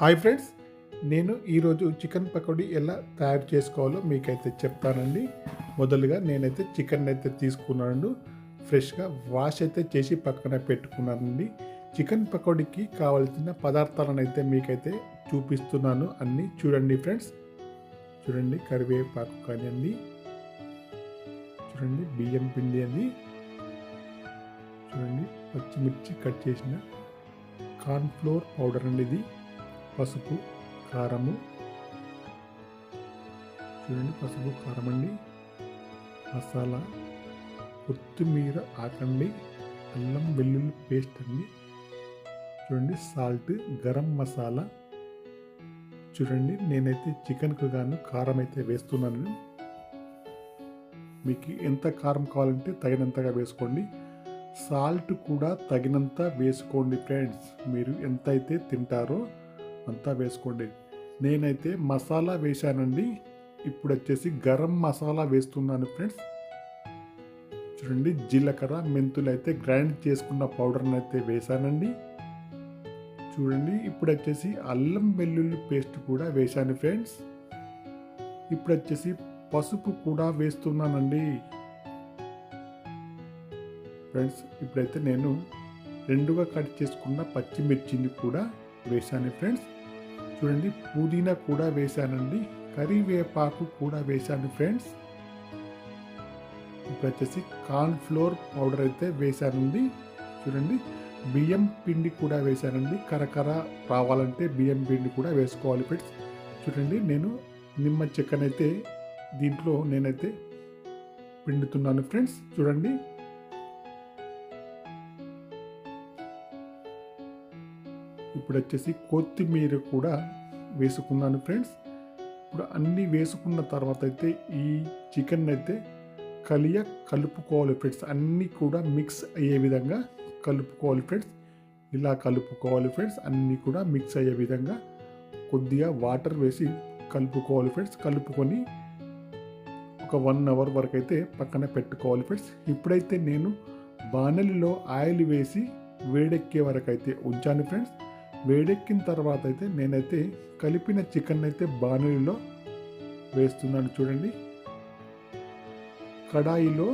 Hi friends నేను ఈరోజు chicken pakodi ఎలా తయారు చేసుకోవాలో మీకైతే చెప్తానండి. మొదలుగా నేనైతే చికెన్ అయితే తీసుకున్నాను ఫ్రెష్గా వాష్ అయితే చేసి పక్కన పెట్టుకున్నానండి. చికెన్ పకోడీకి కావాల్సిన పదార్థాలను అయితే మీకైతే చూపిస్తున్నాను అన్నీ. చూడండి ఫ్రెండ్స్ చూడండి కరివేపాకు కానివ్వండి చూడండి బియ్యం పిండి అండి చూడండి పచ్చిమిర్చి కట్ చేసిన కార్న్ఫ్లోర్ పౌడర్ అండి ఇది. పసుపు కారము. చూడండి పసుపు కారం అండి మసాలా కొత్తిమీర ఆకండి అల్లం వెల్లుల్లి పేస్ట్ అండి. చూడండి సాల్ట్ గరం మసాలా. చూడండి నేనైతే చికెన్కు గాను కారం అయితే వేస్తున్నాను. మీకు ఎంత కారం కావాలంటే తగినంతగా వేసుకోండి. సాల్ట్ కూడా తగినంత వేసుకోండి ఫ్రెండ్స్. మీరు ఎంత అయితే తింటారో అంతా వేసుకోండి. నేనైతే మసాలా వేశానండి. ఇప్పుడు వచ్చేసి గరం మసాలా వేస్తున్నాను ఫ్రెండ్స్. చూడండి జీలకర్ర మెంతులు అయితే గ్రైండ్ చేసుకున్న పౌడర్ని అయితే వేశానండి. చూడండి ఇప్పుడు వచ్చేసి అల్లం వెల్లుల్లి పేస్ట్ కూడా వేశాను ఫ్రెండ్స్. ఇప్పుడు వచ్చేసి పసుపు కూడా వేస్తున్నానండి. ఫ్రెండ్స్ ఇప్పుడైతే నేను రెండుగా కట్ చేసుకున్న పచ్చిమిర్చిని కూడా వేశాను ఫ్రెండ్స్. చూడండి పుదీనా కూడా వేశానండి కరివేపాకు కూడా వేశాను ఫ్రెండ్స్. ఇప్పుడు వచ్చేసి కార్న్ ఫ్లోర్ పౌడర్ అయితే వేశానండి. చూడండి బియ్యం పిండి కూడా వేశానండి. కరకర రావాలంటే బియ్యం పిండి కూడా వేసుకోవాలి ఫ్రెండ్స్. చూడండి నేను నిమ్మ చెక్కనైతే దీంట్లో నేనైతే పిండుతున్నాను ఫ్రెండ్స్. చూడండి ఇప్పుడు వచ్చేసి కొత్తిమీర కూడా వేసుకున్నాను ఫ్రెండ్స్. ఇప్పుడు అన్నీ వేసుకున్న తర్వాత అయితే ఈ చికెన్ అయితే కలియ కలుపుకోవాలి ఫ్రెండ్స్. అన్నీ కూడా మిక్స్ అయ్యే విధంగా కలుపుకోవాలి ఫ్రెండ్స్. ఇలా కలుపుకోవాలి ఫ్రెండ్స్. అన్నీ కూడా మిక్స్ అయ్యే విధంగా కొద్దిగా వాటర్ వేసి కలుపుకోవాలి ఫ్రెండ్స్. కలుపుకొని ఒక వన్ అవర్ వరకు అయితే పక్కన పెట్టుకోవాలి ఫ్రెండ్స్. ఇప్పుడైతే నేను బాణలిలో ఆయిల్ వేసి వేడెక్కే వరకు అయితే ఉంచాను ఫ్రెండ్స్. వేడెక్కిన తర్వాత అయితే నేనైతే కలిపిన చికెన్ అయితే బాణలిలో వేస్తున్నాను చూడండి. కడాయిలో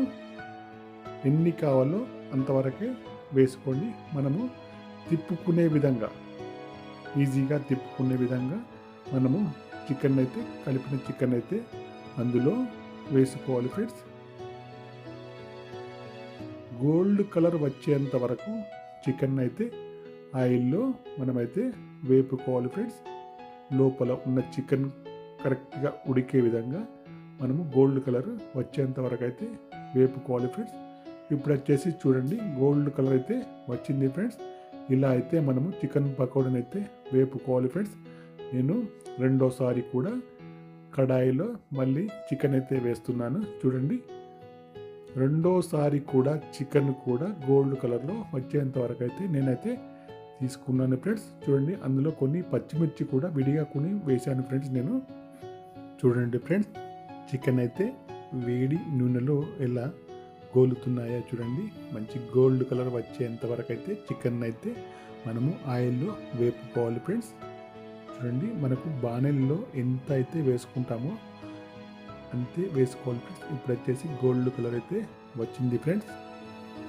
ఎన్ని కావాలో అంతవరకే వేసుకోండి. మనము తిప్పుకునే విధంగా ఈజీగా తిప్పుకునే విధంగా మనము చికెన్ అయితే కలిపిన చికెన్ అయితే అందులో వేసుకోవాలి ఫ్రెండ్స్ గోల్డ్ కలర్ వచ్చేంత వరకు చికెన్ అయితే ఆయిల్లో మనమైతే వేపుకోవాలి ఫ్రెండ్స్ లోపల ఉన్న చికెన్ కరెక్ట్గా ఉడికే విధంగా మనము గోల్డ్ కలర్ వచ్చేంత వరకు అయితే వేపుకోవాలి ఫ్రెండ్స్ ఇప్పుడు వచ్చేసి చూడండి గోల్డ్ కలర్ అయితే వచ్చింది ఫ్రెండ్స్ ఇలా అయితే మనము చికెన్ పకోడీని అయితే వేపుకోవాలి ఫ్రెండ్స్ నేను రెండోసారి కూడా కడాయిలో మళ్ళీ చికెన్ అయితే వేస్తున్నాను చూడండి. రెండోసారి కూడా చికెన్ కూడా గోల్డ్ కలర్లో వచ్చేంత వరకు అయితే నేనైతే తీసుకున్నాను ఫ్రెండ్స్. చూడండి అందులో కొన్ని పచ్చిమిర్చి కూడా విడిగా కొని వేశాను ఫ్రెండ్స్ నేను. చూడండి ఫ్రెండ్స్ చికెన్ అయితే వేడి నూనెలో ఎలా గోలుతున్నాయో చూడండి. మంచి గోల్డ్ కలర్ వచ్చేంత వరకు అయితే చికెన్ అయితే మనము ఆయిల్లో వేపుకోవాలి ఫ్రెండ్స్. చూడండి మనకు బాణెల్లో ఎంత అయితే వేసుకుంటామో అంతే వేసుకోవాలి ఫ్రెండ్స్. ఇప్పుడు వచ్చేసి గోల్డ్ కలర్ అయితే వచ్చింది ఫ్రెండ్స్.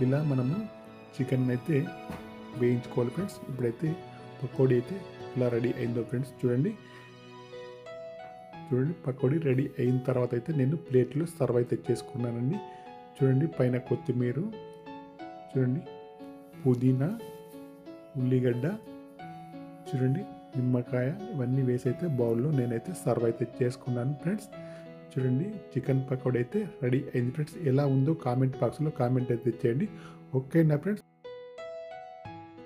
ఇలా మనము చికెన్ అయితే వేయించుకోవాలి ఫ్రెండ్స్ ఇప్పుడైతే పకోడీ అయితే ఇలా రెడీ అయిందో ఫ్రెండ్స్ చూడండి. చూడండి పకోడీ రెడీ అయిన తర్వాత అయితే నేను ప్లేట్లో సర్వ్ అయితే చేసుకున్నానండి. చూడండి పైన కొత్తిమీర చూడండి పుదీనా ఉల్లిగడ్డ చూడండి నిమ్మకాయ ఇవన్నీ వేసి అయితే బౌల్లో నేనైతే సర్వ్ అయితే చేసుకున్నాను ఫ్రెండ్స్ చూడండి చికెన్ పకోడీ అయితే రెడీ అయింది ఫ్రెండ్స్ ఎలా ఉందో కామెంట్ బాక్స్లో కామెంట్ అయితే చేయండి ఓకేనా ఫ్రెండ్స్